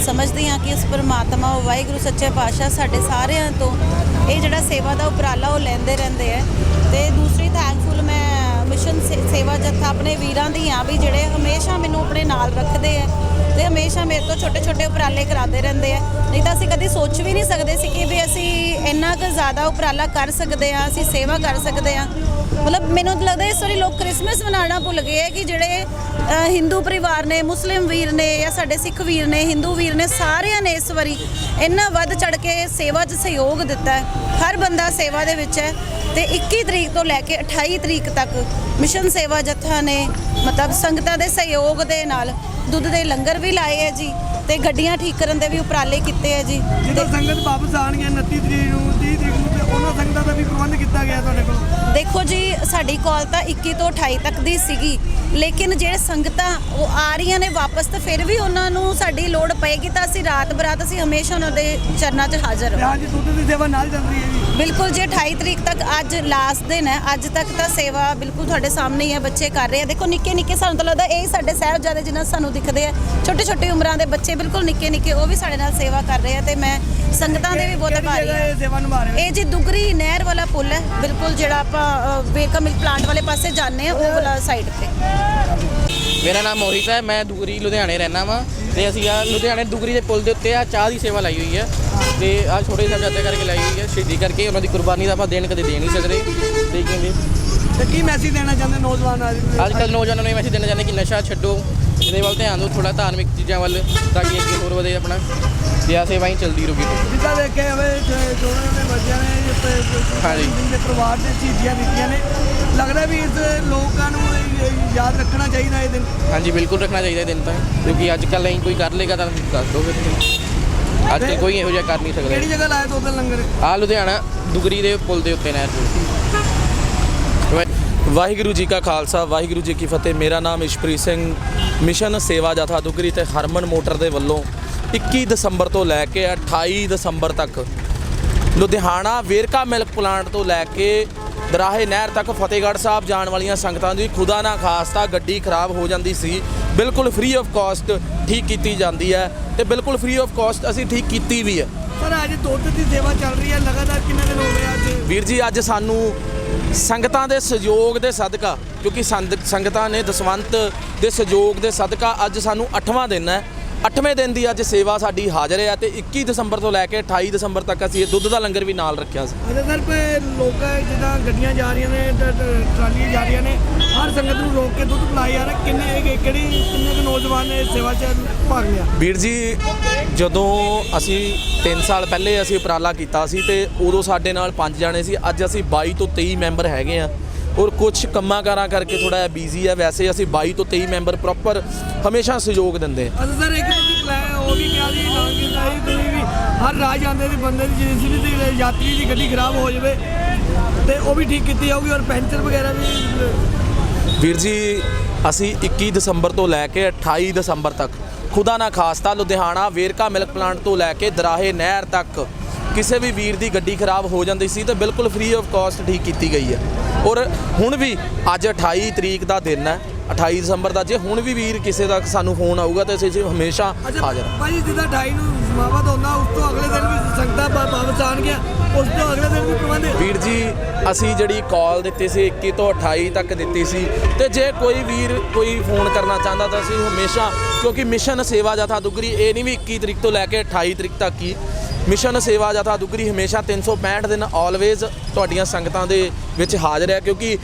ਸਮਝਦੀ ਹਾਂ ਕਿ ਇਸ ਪਰਮਾਤਮਾ ਵਾਹਿਗੁਰੂ, ਸੱਚੇ ਪਾਤਸ਼ਾਹ ਸਾਡੇ ਸਾਰਿਆਂ ਤੋਂ ਇਹ ਜਿਹੜਾ ਸੇਵਾ ਦਾ ਉਪਰਾਲਾ ਉਹ ਲੈਂਦੇ ਰਹਿੰਦੇ ਆ ਤੇ ਦੂਸਰੀ ਸੇਵਾ ਜੱਥਾ ਆਪਣੇ ਵੀਰਾਂ ਦੀ ਆ ਵੀ ਜਿਹੜੇ ਹਮੇਸ਼ਾ ਮੈਨੂੰ ਆਪਣੇ ਨਾਲ ਰੱਖਦੇ ਆ ਤੇ ਹਮੇਸ਼ਾ ਮੇਰੇ ਤੋਂ ਛੋਟੇ ਛੋਟੇ ਉਪਰਾਲੇ ਕਰਾਉਂਦੇ ਰਹਿੰਦੇ ਆ। ਨਹੀਂ ਤਾਂ ਅਸੀਂ ਕਦੀ ਸੋਚ ਵੀ ਨਹੀਂ ਸਕਦੇ ਸੀ ਕਿ ਵੀ ਅਸੀਂ ਇੰਨਾ ਕੁ ਜ਼ਿਆਦਾ ਉਪਰਾਲਾ ਕਰ ਸਕਦੇ ਆ, ਅਸੀਂ ਸੇਵਾ ਕਰ ਸਕਦੇ ਆ। ਮਤਲਬ ਮੈਨੂੰ ਲੱਗਦਾ ਇਸ ਵਾਰੀ ਲੋਕ ਕ੍ਰਿਸਮਸ ਮਨਾਉਣਾ ਭੁੱਲ ਗਏ ਆ ਕਿ ਜਿਹੜੇ ਹਿੰਦੂ ਪਰਿਵਾਰ ਨੇ, ਮੁਸਲਿਮ ਵੀਰ ਨੇ ਜਾਂ ਸਾਡੇ ਸਿੱਖ ਵੀਰ ਨੇ, ਹਿੰਦੂ ਵੀਰ ਨੇ ਸਾਰਿਆਂ ਨੇ ਇਸ ਵਾਰੀ ਇੰਨਾ ਵੱਧ ਚੜ ਕੇ ਸੇਵਾ 'ਚ ਸਹਿਯੋਗ ਦਿੱਤਾ ਹੈ। ਹਰ ਬੰਦਾ ਸੇਵਾ ਦੇ ਵਿੱਚ ਹੈ। ਤੇ 21 ਤਰੀਕ ਤੋਂ ਲੈ ਕੇ 28 ਤਰੀਕ ਤੱਕ ਮਿਸ਼ਨ ਸੇਵਾ ਜੱਥਾ ਨੇ ਮਤਲਬ ਸੰਗਤਾਂ ਦੇ ਸਹਿਯੋਗ ਦੇ ਨਾਲ ਦੁੱਧ ਦੇ ਲੰਗਰ ਵੀ ਲਾਏ ਹੈ ਜੀ। ਤੇ ਗੱਡੀਆਂ ਠੀਕ ਕਰਨ ਦੇ ਵੀ ਉਪਰਾਲੇ ਕੀਤੇ ਹੈ ਜੀ। ਜਦੋਂ ਸੰਗਤ ਵਾਪਸ ਆਣਗੇ 29 ਤਰੀਕ ਨੂੰ 30 ਤਰੀਕ ਨੂੰ ਤੇ ਉਹਨਾਂ ਸੰਗਤਾਂ ਦਾ ਵੀ ਪ੍ਰਬੰਧ ਕੀਤਾ ਗਿਆ ਤੁਹਾਡੇ ਕੋਲ? ਦੇਖੋ ਜੀ ਸਾਡੀ ਕਾਲ ਤਾਂ 21 ਤੋਂ 28 ਤੱਕ ਦੀ ਸੀਗੀ ਲੇਕਿਨ ਜਿਹੜੇ ਸੰਗਤਾਂ ਉਹ ਆ ਰਹੀਆਂ ਨੇ ਵਾਪਸ ਤਾਂ ਫਿਰ ਵੀ ਉਹਨਾਂ ਨੂੰ ਸਾਡੀ ਲੋੜ ਪਏਗੀ ਤਾਂ ਅਸੀਂ ਰਾਤ ਬਰਾਤ ਅਸੀਂ ਹਮੇਸ਼ਾ ਉਹਨਾਂ ਦੇ ਚਰਨਾਂ 'ਚ ਹਾਜ਼ਰ ਹਾਂ ਅੱਜ ਦੁੱਧ ਦੀ ਸੇਵਾ ਨਾਲ ਚੱਲ ਰਹੀ ਹੈ ਜੀ। ਬਿਲਕੁਲ ਜੀ 28 ਤਰੀਕ ਤੱਕ ਅੱਜ ਲਾਸਟ ਦਿਨ ਹੈ ਅੱਜ ਤੱਕ ਤਾਂ ਸੇਵਾ ਬਿਲਕੁਲ ਤੁਹਾਡੇ ਸਾਹਮਣੇ ਹੀ ਹੈ ਬੱਚੇ ਕਰ ਰਹੇ ਆ। ਦੇਖੋ ਨਿੱਕੇ ਨਿੱਕੇ ਸਾਨੂੰ ਤਾਂ ਲੱਗਦਾ ਇਹ ਸਾਡੇ ਸਾਹਿਬਜ਼ਾਦੇ ਜਿਨ੍ਹਾਂ ਸਾਨੂੰ ਦਿਖਦੇ ਆ ਛੋਟੇ ਛੋਟੇ ਉਮਰਾਂ ਦੇ ਬੱਚੇ ਬਿਲਕੁਲ ਨਿੱਕੇ ਨਿੱਕੇ ਉਹ ਵੀ ਸਾਡੇ ਨਾਲ ਸੇਵਾ ਕਰ ਰਹੇ ਆ ਤੇ ਮੈਂ ਸੰਗਤਾਂ ਦੇ ਵੀ ਬਹੁਤ ਆਭਾਰੀ ਹਾਂ। ਇਹ ਸੇਵਾ ਨਿਭਾ ਰਹੇ ਹੋ? ਇਹ ਜੀ ਦੁਗਰੀ ਨਹਿਰ ਵਾਲਾ ਪੁਲ ਹੈ। ਬਿਲਕੁਲ ਜਿਹੜਾ ਆਪਾਂ ਵੇਕਾ ਮਿਲ ਪਲਾਂਟ ਵਾਲੇ ਪਾਸੇ ਜਾਂਦੇ ਆ ਉਹ ਵਾਲਾ ਸਾਈਡ ਤੇ। ਮੇਰਾ ਨਾਮ ਮੋਹਿਤ ਹੈ ਮੈਂ ਦੁਗਰੀ ਲੁਧਿਆਣੇ ਰਹਿਣਾ ਵਾਂ। ਤੇ ਅਸੀਂ ਆ ਲੁਧਿਆਣੇ ਦੁਗਰੀ ਦੇ ਪੁਲ ਦੇ ਉੱਤੇ ਆ ਚਾਹ ਦੀ ਸੇਵਾ ਲਾਈ ਹੋਈ ਹੈ। ਤੇ ਆ ਛੋਟੇ ਸਾਹਿਬਜ਼ਾਦੇ ਕਰਕੇ ਲਾਈ ਹੋਈ ਹੈ ਸ਼ਹੀਦੀ ਕਰਕੇ। ਉਹਨਾਂ ਦੀ ਕੁਰਬਾਨੀ ਦਾ ਆਪਾਂ ਦੇਣ ਕਦੇ ਦੇ ਨਹੀਂ ਸਕਦੇ। ਤੇ ਕਹਿੰਦੇ ਤੇ ਕੀ ਮੈਸੇਜ ਦੇਣਾ ਚਾਹੁੰਦੇ ਨੌਜਵਾਨ ਅੱਜ ਅੱਜ ਕੱਲ੍ਹ ਨੌਜਵਾਨਾਂ ਨੂੰ ਇਹ ਮੈਸੇਜ ਦੇਣਾ ਚਾਹੁੰਦੇ ਕਿ ਨਸ਼ਾ ਛੱਡੋ। ਇਹਦੇ ਵੱਲ ਧਿਆਨ ਦਿਓ ਥੋੜਾ ਧਾਰਮਿਕ ਚੀਜ਼ਾਂ ਵੱਲ ਤਾਂ ਕਿ ਅੱਗੇ ਹੋਰ ਵਧੇ ਆਪਣਾ। ਤੇ ਆ ਸੇਵਾ ਹੀ ਚੱਲਦੀ ਰਹੂਗੀ ਜਿੱਦਾਂ ਦੇਖੇ ਹੋਵੇ ਜੋੜਾਂ ਦੇ ਬੱਚਿਆਂ ਨੇ ਹਾਂਜੀ। ਦੇ ਪਰਿਵਾਰ ਦੇ ਸ਼ਹੀਦੀਆਂ ਦਿੱਤੀਆਂ ਨੇ। ਲੱਗਦਾ ਵੀ ਇਸ ਲੋਕਾਂ ਨੂੰ ਯਾਦ ਰੱਖਣਾ ਚਾਹੀਦਾ ਇਹ ਦਿਨ। ਹਾਂਜੀ ਬਿਲਕੁਲ ਰੱਖਣਾ ਚਾਹੀਦਾ ਇਹ ਦਿਨ ਤਾਂ। ਕਿਉਂਕਿ ਅੱਜ ਕੱਲ੍ਹ ਨਹੀਂ ਕੋਈ ਕਰ ਲੇਗਾ ਤਾਂ ਦੱਸ ਦੋਗੇ ਤੁਸੀਂ। ਅੱਜ ਕੋਈ ਇਹੋ ਜਿਹਾ ਕਰ ਨਹੀਂ ਕਿਹੜੀ ਸਕਦਾ ਜਗ੍ਹਾ ਲਾਇਆ ਦਾ ਲੰਗਰ? ਆ ਲੁਧਿਆਣਾ ਦੁਗਰੀ ਦੇ ਪੁਲ ਦੇ ਉੱਤੇ ਨਹਿਰ ਕੋਲ ਵਾਹਿਗੁਰੂ ਜੀ ਕਾ ਖਾਲਸਾ ਵਾਹਿਗੁਰੂ ਜੀ ਕੀ ਫਤਿਹ। ਮੇਰਾ ਨਾਮ ਇਸ਼ਪ੍ਰੀਤ ਸਿੰਘ ਮਿਸ਼ਨ ਸੇਵਾ ਜਥਾ ਦੁਗਰੀ ਤੇ ਹਰਮਨ ਮੋਟਰ ਦੇ ਵੱਲੋਂ 21 ਦਸੰਬਰ ਤੋਂ ਲੈ ਕੇ 28 ਦਸੰਬਰ ਤੱਕ ਲੁਧਿਆਣਾ ਵੇਰਕਾ ਮਿਲਕ ਪਲਾਂਟ ਤੋਂ ਲੈ ਕੇ ਦਰਾਹੇ ਨਹਿਰ ਤੱਕ ਫਤਿਹਗੜ੍ਹ ਸਾਹਿਬ ਜਾਣ ਵਾਲੀਆਂ ਸੰਗਤਾਂ ਦੀ ਖੁਦਾ ਨਾ ਖਾਸਤਾ ਗੱਡੀ ਖਰਾਬ ਹੋ ਜਾਂਦੀ ਸੀ। ਬਿਲਕੁਲ ਫ੍ਰੀ ਆਫ ਕਾਸਟ ਠੀਕ ਕੀਤੀ ਜਾਂਦੀ ਹੈ ਤੇ ਬਿਲਕੁਲ ਫ੍ਰੀ ਆਫ ਕਾਸਟ ਅਸੀਂ ਠੀਕ ਕੀਤੀ ਵੀ ਹੈ। ਸਰ ਅੱਜ ਦੁੱਧ ਦੀ ਸੇਵਾ ਚੱਲ ਰਹੀ ਹੈ। ਲਗਾਤਾਰ ਕਿੰਨੇ ਦਿਨ ਹੋ ਗਏ ਅੱਜ? ਵੀਰ ਜੀ ਅੱਜ ਸਾਨੂੰ ਸੰਗਤਾਂ ਦੇ ਸਹਿਯੋਗ ਦੇ ਸਦਕਾ, ਕਿਉਂਕਿ ਸੰਦ- ਸੰਗਤਾਂ ਨੇ ਦਸਵੰਤ ਦੇ ਸਹਿਯੋਗ ਦੇ ਸਦਕਾ ਅੱਜ ਸਾਨੂੰ 8ਵਾਂ ਦਿਨ ਹੈ। 8ਵੇਂ ਦਿਨ ਦੀ ਅੱਜ ਸੇਵਾ ਸਾਡੀ ਹਾਜ਼ਰ ਹੈ ਤੇ 21 ਦਸੰਬਰ ਤੋਂ ਲੈ ਕੇ 28 ਦਸੰਬਰ ਤੱਕ ਅਸੀਂ ਇਹ ਦੁੱਧ ਦਾ ਲੰਗਰ ਵੀ ਨਾਲ ਰੱਖਿਆ ਸੀ। ਅੱਛਾ ਸਰ ਲੋਕ ਜਿੱਦਾਂ ਗੱਡੀਆਂ ਜਾ ਰਹੀਆਂ ਨੇ ਟਰਾਲੀਆਂ ਜਾ ਰਹੀਆਂ ਨੇ ਹਰ ਸੰਗਤ ਨੂੰ ਰੋਕ ਕੇ ਦੁੱਧ ਪਿਲਾਇਆ ਰਿਹਾ। ਕਿੰਨੇ ਕਿਹੜੀ ਕਿੰਨੇ ਕੁ ਨੌਜਵਾਨ ਨੇ ਸੇਵਾ 'ਚ ਭਾਗ ਲਿਆ? ਵੀਰ ਜੀ ਜਦੋਂ ਅਸੀਂ 3 ਸਾਲ ਪਹਿਲੇ ਅਸੀਂ ਉਪਰਾਲਾ ਕੀਤਾ ਸੀ ਤੇ ਉਦੋਂ ਸਾਡੇ ਨਾਲ 5 ਜਾਣੇ ਸੀ ਅੱਜ ਅਸੀਂ 22 ਤੋਂ 23 ਮੈਂਬਰ ਹੈਗੇ ਆ ਔਰ ਕੁਝ ਕੰਮਾਂ ਕਾਰਾਂ ਕਰਕੇ ਥੋੜਾ ਜਿਹਾ ਬਿਜ਼ੀ ਹੈ ਵੈਸੇ ਅਸੀਂ 22 ਤੋਂ 23 ਮੈਂਬਰ ਪ੍ਰੋਪਰ ਹਮੇਸ਼ਾ ਸਹਿਯੋਗ ਦਿੰਦੇ ਅੱਛਾ ਸਰ ਇੱਕ ਤੁਸੀਂ ਪਲਾਨ ਉਹ ਵੀ ਕਿਹਾ ਸੀ ਨਾ ਕਿ ਨਹੀਂ ਤੁਸੀਂ ਵੀ ਹਰ ਰਾਹ ਜਾਂਦੇ ਦੀ ਬੰਦੇ ਦੀ ਜਿਸ ਵੀ ਦੀ ਯਾਤਰੀ ਦੀ ਗੱਡੀ ਖਰਾਬ ਹੋ ਜਾਵੇ ਤੇ ਉਹ ਵੀ ਠੀਕ ਕੀਤੀ ਜਾਊਗੀ ਔਰ ਪੈਂਚਰ ਵਗੈਰਾ ਵੀ ਵੀਰ ਜੀ ਅਸੀਂ 21 ਦਸੰਬਰ ਤੋਂ ਲੈ ਕੇ 28 ਦਸੰਬਰ ਤੱਕ ਖੁਦਾ ਨਾ ਖਾਸਤਾ ਲੁਧਿਆਣਾ ਵੇਰਕਾ ਮਿਲਕ ਪਲਾਂਟ ਤੋਂ ਲੈ ਕੇ ਦਰਾਹੇ ਨਹਿਰ ਤੱਕ ਕਿਸੇ ਵੀ ਵੀਰ ਦੀ ਗੱਡੀ ਖਰਾਬ ਹੋ ਜਾਂਦੀ ਸੀ ਤੇ ਬਿਲਕੁਲ ਫ੍ਰੀ ਆਫ ਕਾਸਟ ਠੀਕ ਕੀਤੀ ਗਈ ਹੈ ਔਰ ਹੁਣ ਵੀ ਅੱਜ 28 ਤਰੀਕ ਦਾ ਦਿਨ ਹੈ 28 ਦਸੰਬਰ ਦਾ ਜੇ ਹੁਣ ਵੀ ਵੀਰ ਕਿਸੇ ਦਾ ਸਾਨੂੰ ਫੋਨ ਆਊਗਾ ਤਾਂ ਅਸੀਂ ਹਮੇਸ਼ਾ ਅੱਛਾ ਹਾਜ਼ਰ ਹਾਂ। ਭਾਜੀ ਜਿੱਦਾਂ 28 ਨੂੰ ਸਮਾਪਤ ਹੁੰਦਾ ਉਸ ਤੋਂ ਅਗਲੇ ਦਿਨ ਵੀ ਸੰਗਤਾਂ ਵਾਪਸ ਆਣਗੀਆਂ ਉਸ ਤੋਂ ਅਗਲੇ ਦਿਨ ਵੀ ਪ੍ਰਬੰਧ ਵੀਰ ਜੀ ਅਸੀਂ ਜਿਹੜੀ ਕਾਲ ਦਿੱਤੀ ਸੀ 21 ਤੋਂ 28 ਤੱਕ ਦਿੱਤੀ ਸੀ ਤੇ ਜੇ ਕੋਈ ਵੀਰ ਕੋਈ ਫੋਨ ਕਰਨਾ ਚਾਹੁੰਦਾ ਤਾਂ ਅਸੀਂ ਹਮੇਸ਼ਾ ਕਿਉਂਕਿ ਮਿਸ਼ਨ ਸੇਵਾ ਜਥਾ ਦੁਗਰੀ ਇਹ ਨਹੀਂ ਵੀ 21 ਤਰੀਕ ਤੋਂ ਲੈ ਕੇ 28 ਤਰੀਕ ਤੱਕ ਹੀ ਮਿਸ਼ਨ ਸੇਵਾ ਜਥਾ ਦੁਗਰੀ ਹਮੇਸ਼ਾ 365 ਦਿਨ ਆਲਵੇਜ਼ ਤੁਹਾਡੀਆਂ ਸੰਗਤਾਂ ਦੇ ਵਿੱਚ ਹਾਜ਼ਰ ਹੈ, ਕਿਉਂਕਿ